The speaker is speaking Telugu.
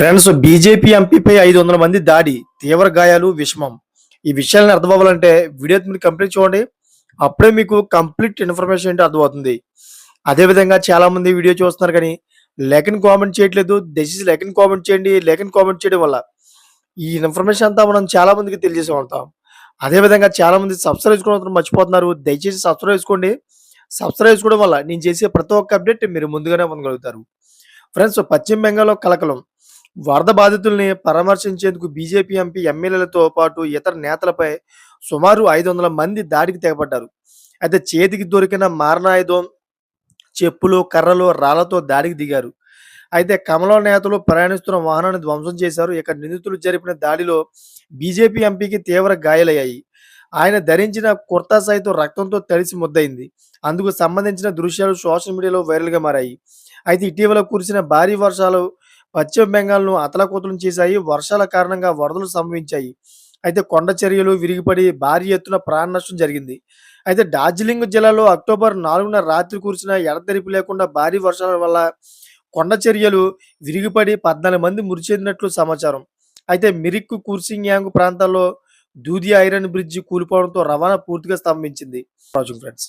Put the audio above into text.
ఫ్రెండ్స్ బీజేపీ ఎంపీపై ఐదు వందల మంది దాడి తీవ్ర గాయాలు విషమం. ఈ విషయాలను అర్థం అవ్వాలంటే వీడియో మీరు కంప్లీట్ చూడండి. అప్పుడే మీకు కంప్లీట్ ఇన్ఫర్మేషన్ ఏంటో అర్థమవుతుంది. అదేవిధంగా చాలా మంది వీడియో చూస్తున్నారు కానీ లేఖని కామెంట్ చేయట్లేదు. దయచేసి లేఖని కామెంట్ చేయండి. లెక్కన్ కామెంట్ చేయడం వల్ల ఈ ఇన్ఫర్మేషన్ అంతా మనం చాలా మందికి తెలియజేసి ఉంటాం. అదేవిధంగా చాలా మంది సబ్స్క్రైబ్ చేసుకోవడం మర్చిపోతున్నారు. దయచేసి సబ్స్క్రైబ్ చేసుకోండి. సబ్స్క్రైబ్ చేసుకోవడం వల్ల నేను చేసే ప్రతి ఒక్క అప్డేట్ మీరు ముందుగానే పొందగలుగుతారు. ఫ్రెండ్స్ పశ్చిమ బెంగాల్లో కలకలం. వరద బాధితుల్ని పరామర్శించేందుకు బీజేపీ ఎంపీ ఎమ్మెల్యేలతో పాటు ఇతర నేతలపై సుమారు ఐదు వందల మంది దాడికి తెగబడ్డారు అయితే చేతికి దొరికిన మారణాయుధం చెప్పులు కర్రలు రాళ్ళతో దాడికి దిగారు. అయితే కమల నేతలు ప్రయాణిస్తున్న వాహనాన్ని ధ్వంసం చేశారు. ఇక నిందితులు జరిపిన దాడిలో బీజేపీ ఎంపీకి తీవ్ర గాయాలయ్యాయి. ఆయన ధరించిన కుర్తా సైతం రక్తంతో తడిసి ముద్దయింది. అందుకు సంబంధించిన దృశ్యాలు సోషల్ మీడియాలో వైరల్గా మారాయి. అయితే ఇటీవల కురిసిన భారీ వర్షాలు పశ్చిమ బెంగాల్ను అతలకుతలం చేశాయి. వర్షాల కారణంగా వరదలు సంభవించాయి. అయితే కొండ చర్యలు విరిగిపడి భారీ ఎత్తున ప్రాణ నష్టం జరిగింది. అయితే డార్జిలింగ్ జిల్లాలో అక్టోబర్ నాలుగున రాత్రి కురిసిన ఎడతెరిపి లేకుండా భారీ వర్షాల వల్ల కొండ చర్యలు విరిగిపడి పద్నాలుగు మంది మృతి చెందినట్లు సమాచారం. అయితే మిరిక్ కుర్సింగ్యాంగ్ ప్రాంతాల్లో దూది ఐరన్ బ్రిడ్జి కూలిపోవడంతో రవాణా పూర్తిగా స్తంభించింది. ఫ్రెండ్స్.